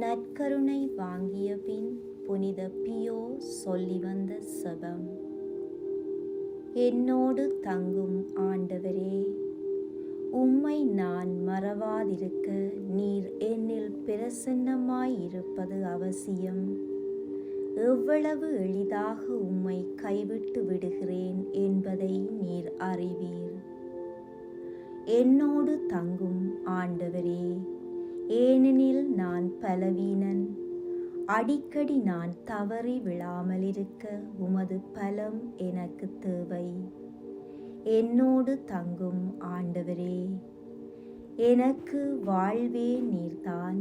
நற்கருணை வாங்கிய பின் புனித பியோ சொல்லி வந்த சபம். என்னோடு தங்கும் ஆண்டவரே உம்மை நான் மறவாதிருக்க நீர் என்னில் பிரசன்னமாயிருப்பது அவசியம். எவ்வளவு எளிதாக உம்மை கைவிட்டு விடுகிறேன் என்பதை நீர் அறிவீர். என்னோடு தங்கும் ஆண்டவரே ஏனெனில் நான் பலவீனன். அடிக்கடி நான் தவறி விழாமலிருக்க உமது பலம் எனக்கு தேவை. என்னோடு தங்கும் ஆண்டவரே எனக்கு வாழ்வே நீர்தான்.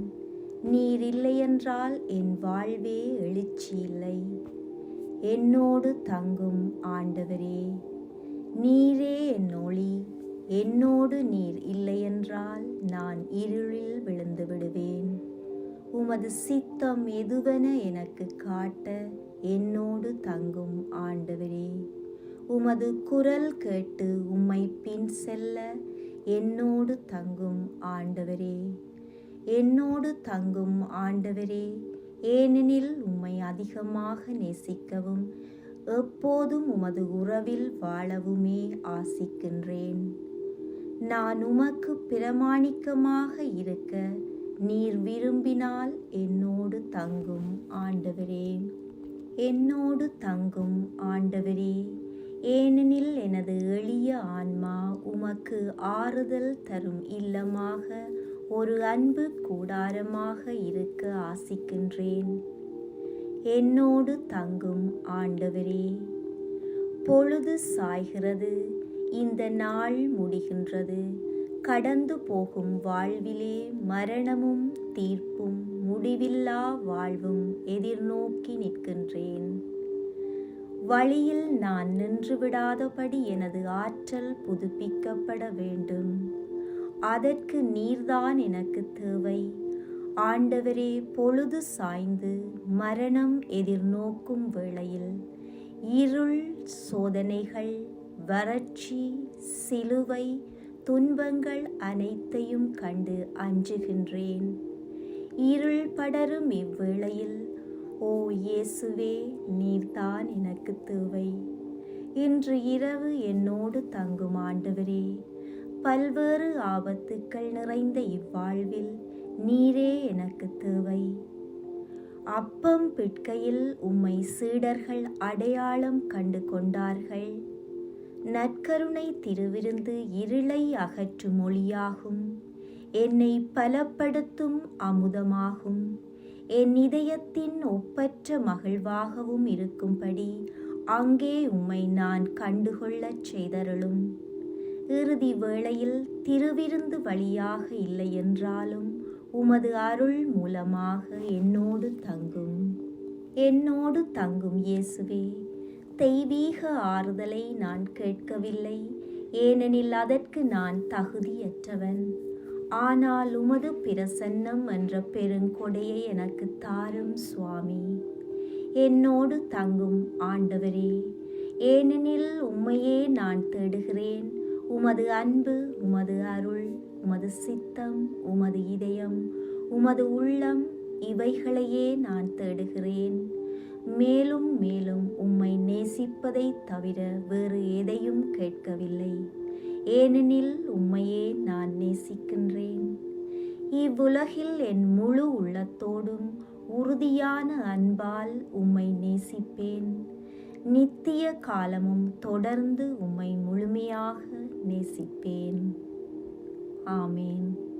நீர் இல்லையென்றால் என் வாழ்வே எழுச்சி இல்லை என்னோடு தங்கும் ஆண்டவரே நீரே என் ஒளி. என்னோடு நீர் இல்லையென்றால் நான் இருளில் விழுந்து விடுவேன். உமது சித்தம் எதுவென எனக்கு காட்ட என்னோடு தங்கும் ஆண்டவரே. உமது குரல் கேட்டு உம்மை பின் செல்ல என்னோடு தங்கும் ஆண்டவரே. என்னோடு தங்கும் ஆண்டவரே ஏனெனில் உம்மை அதிகமாக நேசிக்கவும் எப்போதும் உமது உறவில் வாழவுமே ஆசிக்கின்றேன். நான் உமக்கு பிரமாணிக்கமாக இருக்க நீர் விரும்பினால் என்னோடு தங்கும் ஆண்டவரே. என்னோடு தங்கும் ஆண்டவரே. ஏனெனில் எனது எளிய ஆன்மா உமக்கு ஆறுதல் தரும் இல்லமாக ஒரு அன்பு கூடாரமாக இருக்க ஆசிக்கின்றேன். என்னோடு தங்கும் ஆண்டவரே. பொழுது சாய்கிறது. இந்த நாள் முடிகின்றது. கடந்து போகும் வாழ்விலே மரணமும் தீர்ப்பும் முடிவில்லா வாழ்வும் எதிர்நோக்கி நிற்கின்றேன். வழியில் நான் நின்றுவிடாதபடி எனது ஆற்றல் புதுப்பிக்கப்பட வேண்டும். அதற்கு நீர்தான் எனக்கு தேவை. ஆண்டவரே பொழுது சாய்ந்து மரணம் எதிர்நோக்கும் வேளையில் இருள் சோதனைகள் வறட்சி சிலுவை துன்பங்கள் அனைத்தையும் கண்டு அஞ்சுகின்றேன். இருள் படரும் இவ்வேளையில் ஓ இயேசுவே நீர்தான் எனக்கு தேவை. இன்று இரவு என்னோடு தங்கும் ஆண்டவரே. பல்வேறு ஆபத்துக்கள் நிறைந்த இவ்வாழ்வில் நீரே எனக்கு தேவை. அப்பம் பிட்கையில் உம்மை சீடர்கள் அடையாளம் கண்டு கொண்டார்கள். நற்கருணை திருவிருந்து இருளை அகற்றும் மொழியாகும் என்னை பலப்படுத்தும் அமுதமாகும். என் இதயத்தின் ஒப்பற்ற மகிழ்வாகவும் இருக்கும்படி அங்கே உம்மை நான் கண்டுகொள்ளச் செய்தருளும். இறுதி வேளையில் திருவிருந்து வழியாக இல்லை என்றாலும் உமது அருள் மூலமாக என்னோடு தங்கும். என்னோடு தங்கும் இயேசுவே தெய்வீக ஆறுதலை நான் கேட்கவில்லை. ஏனெனில் அதற்கு நான் தகுதியற்றவன். ஆனால் உமது பிரசன்னம் என்ற பெருங்கொடையை எனக்கு தாரும் சுவாமி. என்னோடு தங்கும் ஆண்டவரே ஏனெனில் உம்மையே நான் தேடுகிறேன். உமது அன்பு உமது அருள் உமது சித்தம் உமது இதயம் உமது உள்ளம் இவைகளையே நான் தேடுகிறேன். மேலும் மேலும் உம்மை நேசிப்பதை தவிர வேறு எதையும் கேட்கவில்லை. ஏனெனில் உம்மையே நான் நேசிக்கின்றேன். இவ்வுலகில் என் முழு உள்ளத்தோடும் உறுதியான அன்பால் உம்மை நேசிப்பேன். நித்திய காலமும் தொடர்ந்து உம்மை முழுமையாக நேசிப்பேன். Amen.